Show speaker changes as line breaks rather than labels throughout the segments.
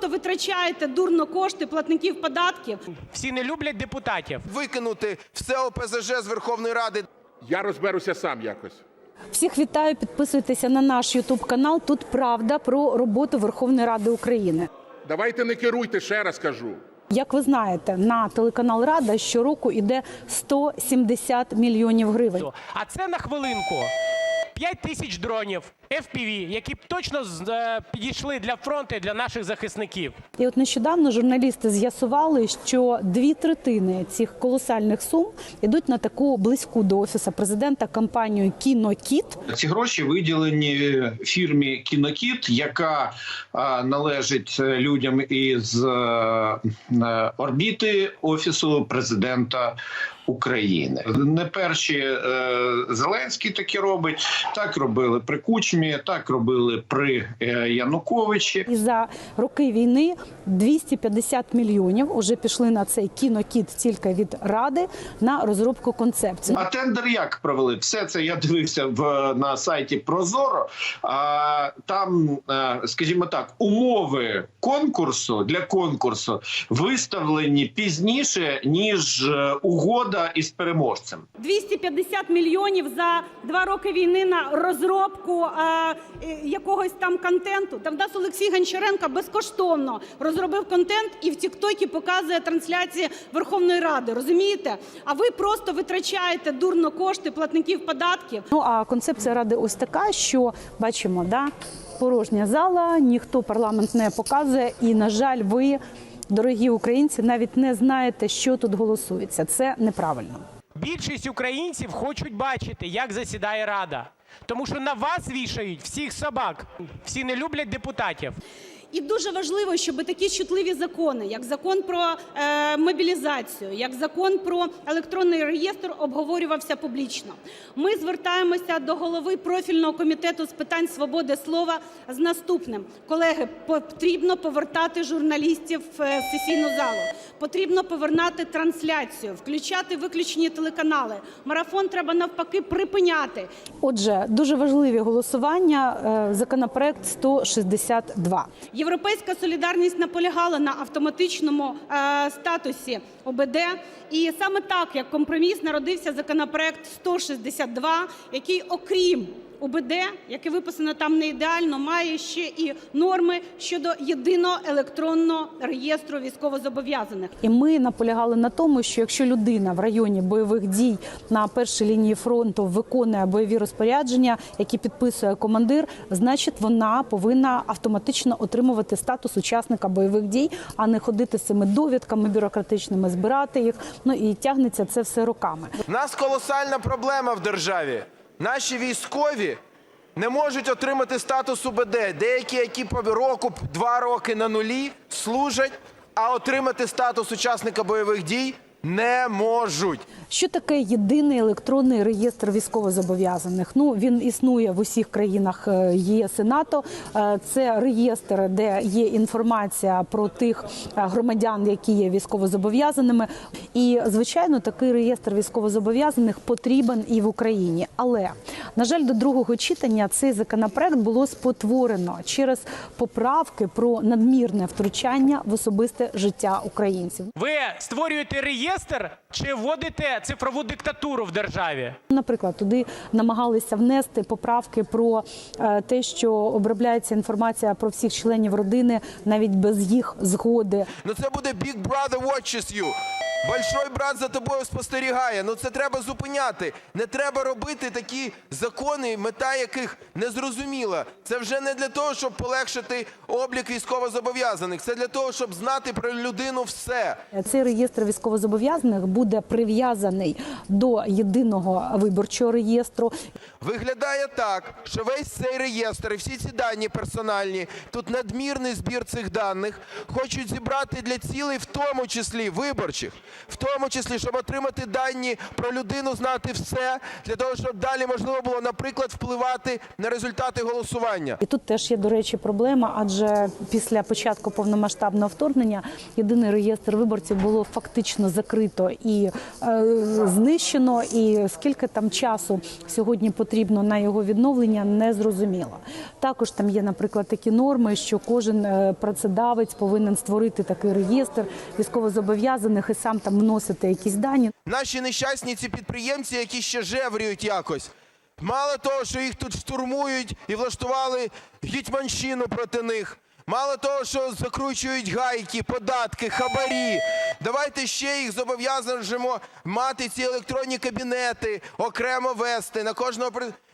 просто витрачаєте дурно кошти платників податків.
Всі не люблять депутатів.
викинути все ОПЗЖ з Верховної Ради.
Я розберуся сам якось.
Всіх вітаю, підписуйтеся на наш Ютуб канал. Тут правда про роботу Верховної Ради України.
Давайте не керуйте, ще раз кажу.
Як ви знаєте, на телеканал Рада щороку йде 170 мільйонів гривень.
А це на хвилинку 5 тисяч дронів FPV, які б точно е, підійшли для фронту і для наших захисників.
І от нещодавно журналісти з'ясували, що дві третини цих колосальних сум йдуть на таку близьку до офісу президента кампанію Кінокіт.
Ці гроші виділені фірмі Кінокіт, яка належить е, людям із е, орбіти офісу президента України. Не перші е, Зеленський такі робить. Так робили при Кучмі, так робили при е, Януковичі.
І за роки війни 250 мільйонів уже пішли на цей кінокіт тільки від ради на розробку концепції.
А тендер як провели? Все це я дивився в на сайті Прозоро. А там, е, скажімо так, умови конкурсу для конкурсу виставлені пізніше ніж е, угода із переможцем.
250 мільйонів за два роки війни на розробку е, е, якогось там контенту. Там нас Олексій Гончаренко безкоштовно розробив контент і в Тіктокі показує трансляції Верховної Ради. Розумієте? А ви просто витрачаєте дурно кошти платників податків.
Ну а концепція ради ось така, що бачимо, да порожня зала, ніхто парламент не показує, і на жаль, ви. Дорогі українці, навіть не знаєте, що тут голосується. Це неправильно.
Більшість українців хочуть бачити, як засідає Рада. Тому що на вас вішають всіх собак. Всі не люблять депутатів.
І дуже важливо, щоб такі чутливі закони, як закон про е, мобілізацію, як закон про електронний реєстр, обговорювався публічно. Ми звертаємося до голови профільного комітету з питань свободи слова з наступним: колеги, потрібно повертати журналістів в е, сесійну залу. Потрібно повернати трансляцію, включати виключені телеканали. Марафон треба навпаки припиняти.
Отже, дуже важливі голосування. е, Законопроект 162.
Європейська солідарність наполягала на автоматичному е, статусі ОБД, і саме так, як компроміс, народився законопроект 162, який, окрім УБД, яке виписано там не ідеально, має ще і норми щодо єдиного електронного реєстру військовозобов'язаних.
І ми наполягали на тому, що якщо людина в районі бойових дій на першій лінії фронту виконує бойові розпорядження, які підписує командир, значить вона повинна автоматично отримувати статус учасника бойових дій, а не ходити з цими довідками бюрократичними, збирати їх. Ну і тягнеться це все роками.
У нас колосальна проблема в державі. Наші військові не можуть отримати статус УБД. Деякі, які по року, два роки на нулі служать, а отримати статус учасника бойових дій не можуть.
Що таке єдиний електронний реєстр військовозобов'язаних? Ну він існує в усіх країнах е, ЄС і НАТО. Е, Це реєстр, де є інформація про тих е, громадян, які є військовозобов'язаними. І звичайно, такий реєстр військовозобов'язаних потрібен і в Україні. Але на жаль, до другого читання цей законопроект було спотворено через поправки про надмірне втручання в особисте життя українців.
Ви створюєте реєстр чи вводите цифрову диктатуру в державі?
Наприклад, туди намагалися внести поправки про е, те, що обробляється інформація про всіх членів родини навіть без їх згоди.
Ну це буде Big Brother watches you. Большой брат за тобою спостерігає. Ну це треба зупиняти. Не треба робити такі закони, мета яких не зрозуміла. Це вже не для того, щоб полегшити облік військовозобов'язаних. Це для того, щоб знати про людину все.
Цей реєстр військовозобов'язаних буде прив'язаний до єдиного виборчого реєстру.
Виглядає так, що весь цей реєстр і всі ці дані персональні, тут надмірний збір цих даних хочуть зібрати для цілей, в тому числі виборчих. В тому числі, щоб отримати дані про людину, знати все, для того, щоб далі можливо було, наприклад, впливати на результати голосування.
І тут теж є, до речі, проблема, адже після початку повномасштабного вторгнення єдиний реєстр виборців було фактично закрито і е, знищено. І скільки там часу сьогодні потрібно на його відновлення, не зрозуміло. Також там є, наприклад, такі норми, що кожен е, працедавець повинен створити такий реєстр військовозобов'язаних і сам там вносити якісь дані.
Наші нещасні ці підприємці, які ще жеврюють якось. Мало того, що їх тут штурмують і влаштували гітьманщину проти них. Мало того, що закручують гайки, податки, хабарі. Давайте ще їх зобов'язуємо мати ці електронні кабінети, окремо вести на кожного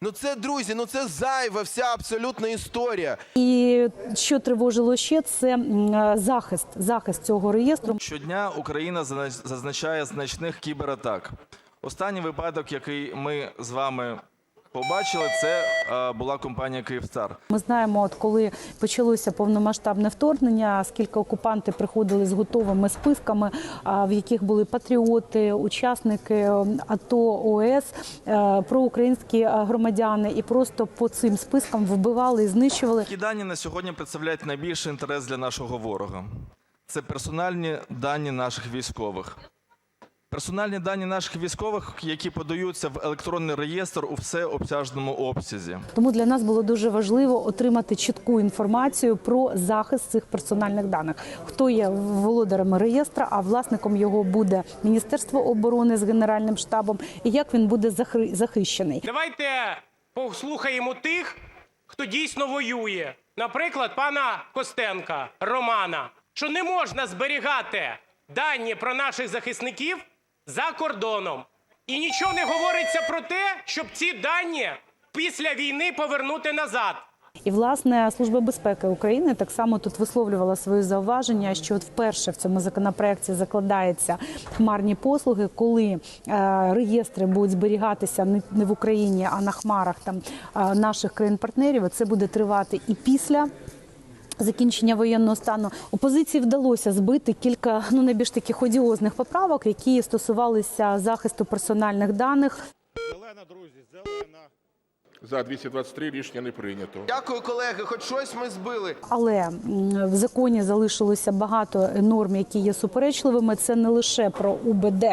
Ну це друзі, ну це зайва вся абсолютна історія.
І що тривожило ще, це е, захист, захист цього реєстру.
Щодня Україна зана- зазначає значних кібератак. Останній випадок, який ми з вами побачили, це е, була компанія Київстар.
Ми знаємо, от коли почалося повномасштабне вторгнення, скільки окупанти приходили з готовими списками, в яких були патріоти, учасники ем, АТО, ОС, е, проукраїнські е, громадяни, і просто по цим спискам вбивали і знищували.
Такі дані на сьогодні представляють найбільший інтерес для нашого ворога. Це персональні дані наших військових. Персональні дані наших військових, які подаються в електронний реєстр у всеобсяжному обсязі.
Тому для нас було дуже важливо отримати чітку інформацію про захист цих персональних даних. Хто є володарем реєстра, а власником його буде Міністерство оборони з генеральним штабом, і як він буде захи- захищений.
Давайте послухаємо тих, хто дійсно воює. Наприклад, пана Костенка Романа, що не можна зберігати дані про наших захисників за кордоном. І нічого не говориться про те, щоб ці дані після війни повернути назад.
І власне служба безпеки України так само тут висловлювала свої зауваження, що от вперше в цьому законопроекті закладаються хмарні послуги, коли е, реєстри будуть зберігатися не, в Україні, а на хмарах там е, наших країн-партнерів. Це буде тривати і після. Закінчення воєнного стану опозиції вдалося збити кілька ну найбільш таких одіозних поправок, які стосувалися захисту персональних даних.
За 223 рішення не прийнято.
Дякую, колеги. Хоч щось ми збили.
Але в законі залишилося багато норм, які є суперечливими. Це не лише про УБД,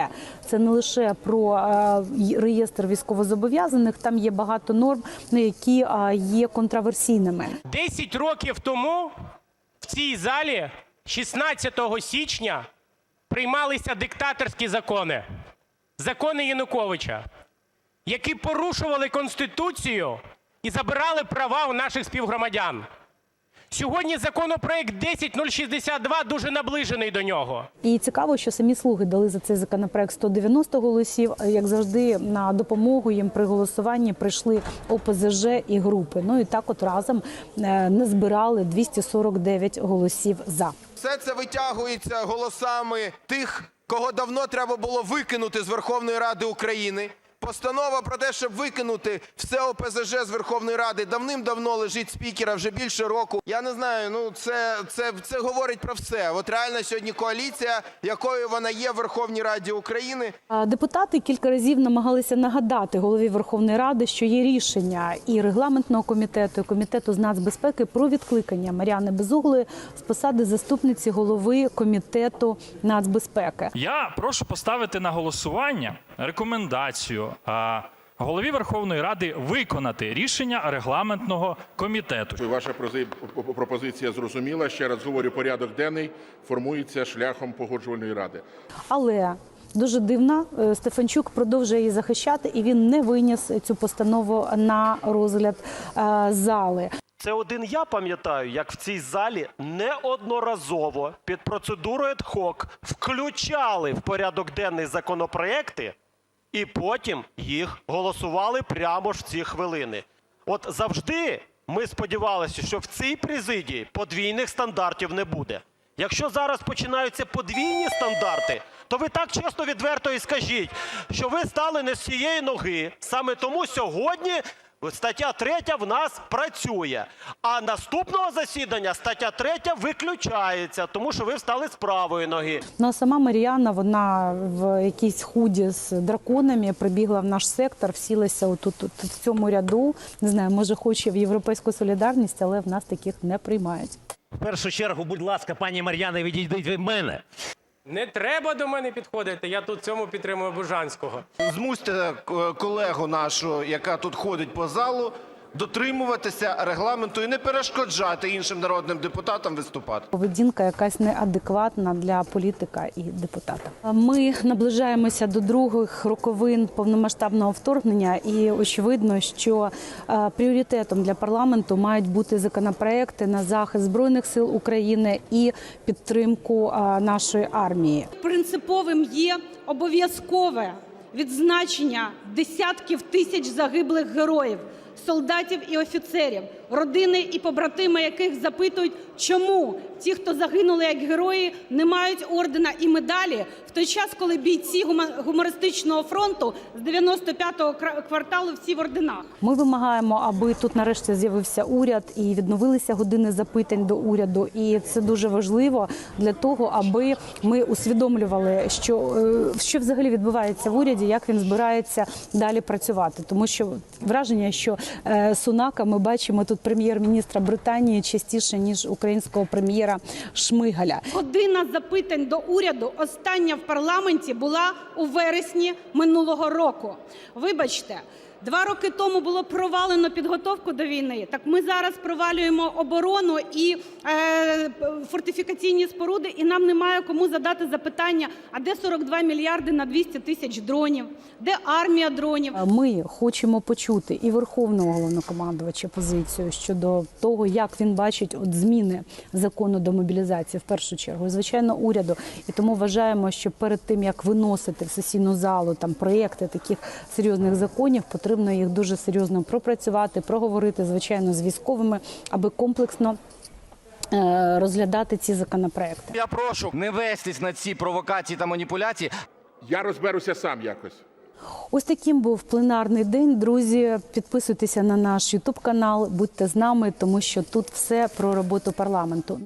це не лише про е, реєстр військовозобов'язаних. Там є багато норм, які е, є контраверсійними.
10 років тому в цій залі, 16 січня, приймалися диктаторські закони, закони Януковича, які порушували Конституцію і забирали права у наших співгромадян. Сьогодні законопроект 10062 дуже наближений до нього.
І цікаво, що самі слуги дали за цей законопроект 190 голосів. Як завжди, на допомогу їм при голосуванні прийшли ОПЗЖ і групи. Ну і так, от разом е, не збирали 249 голосів за.
Все це витягується голосами тих, кого давно треба було викинути з Верховної Ради України. Постанова про те, щоб викинути все ОПЗЖ з Верховної Ради, давним-давно лежить спікера вже більше року. Я не знаю, ну це, це, це говорить про все. От реально сьогодні коаліція, якою вона є в Верховній Раді України,
Депутати кілька разів намагалися нагадати голові Верховної Ради, що є рішення і регламентного комітету, і комітету з нацбезпеки про відкликання Мар'яни Безуглої з посади заступниці голови комітету нацбезпеки.
Я прошу поставити на голосування рекомендацію голові Верховної Ради виконати рішення регламентного комітету.
Ваша пропозиція зрозуміла. Ще раз говорю, порядок денний формується шляхом погоджувальної ради.
Але дуже дивно, е, Стефанчук продовжує її захищати, і він не виніс цю постанову на розгляд е, зали.
Це один я пам'ятаю, як в цій залі неодноразово під процедурою ad-hoc включали в порядок денний законопроекти і потім їх голосували прямо ж в ці хвилини. От завжди ми сподівалися, що в цій президії подвійних стандартів не буде. Якщо зараз починаються подвійні стандарти, то ви так чесно відверто і скажіть, що ви стали не з цієї ноги. Саме тому сьогодні Стаття 3 в нас працює. А наступного засідання стаття 3 виключається, тому що ви встали з правої ноги.
Ну а сама Маріана, вона в якійсь худі з драконами прибігла в наш сектор, всілася отут тут, в цьому ряду. Не знаю, може хоче в європейську солідарність, але в нас таких не приймають.
В першу чергу, будь ласка, пані Мар'яна, відійдіть від мене.
Не треба до мене підходити. Я тут цьому підтримую Бужанського.
Змусьте е, колегу нашу, яка тут ходить по залу, дотримуватися регламенту і не перешкоджати іншим народним депутатам виступати.
Поведінка якась неадекватна для політика і депутата. Ми наближаємося до других роковин повномасштабного вторгнення, і очевидно, що е, пріоритетом для парламенту мають бути законопроекти на захист збройних сил України і підтримку е, нашої армії.
Принциповим є обов'язкове відзначення десятків тисяч загиблих героїв, солдатів і офіцерів, родини і побратими яких запитують, чому ті, хто загинули як герої, не мають ордена і медалі, в той час, коли бійці гумористичного фронту з 95-го кра- кварталу всі в орденах.
Ми вимагаємо, аби тут нарешті з'явився уряд і відновилися години запитань до уряду. І це дуже важливо для того, аби ми усвідомлювали, що, е, що взагалі відбувається в уряді, як він збирається далі працювати. Тому що враження, що е, Сунака ми бачимо тут прем'єр-міністра Британії частіше ніж українського прем'єра Шмигаля.
Година запитань до уряду остання в парламенті була у вересні минулого року. Вибачте. Два роки тому було провалено підготовку до війни. Так ми зараз провалюємо оборону і е, фортифікаційні споруди, і нам немає кому задати запитання: а де 42 мільярди на 200 тисяч дронів? Де армія дронів?
Ми хочемо почути і верховного головнокомандувача позицію щодо того, як він бачить от зміни закону до мобілізації в першу чергу, і, звичайно, уряду. І тому вважаємо, що перед тим як виносити в сесійну залу там проєкти таких серйозних законів, потрібно їх дуже серйозно пропрацювати, проговорити звичайно з військовими, аби комплексно розглядати ці законопроекти.
Я прошу не вестись на ці провокації та маніпуляції.
Я розберуся сам якось.
Ось таким був пленарний день. Друзі, підписуйтеся на наш Ютуб канал, будьте з нами, тому що тут все про роботу парламенту.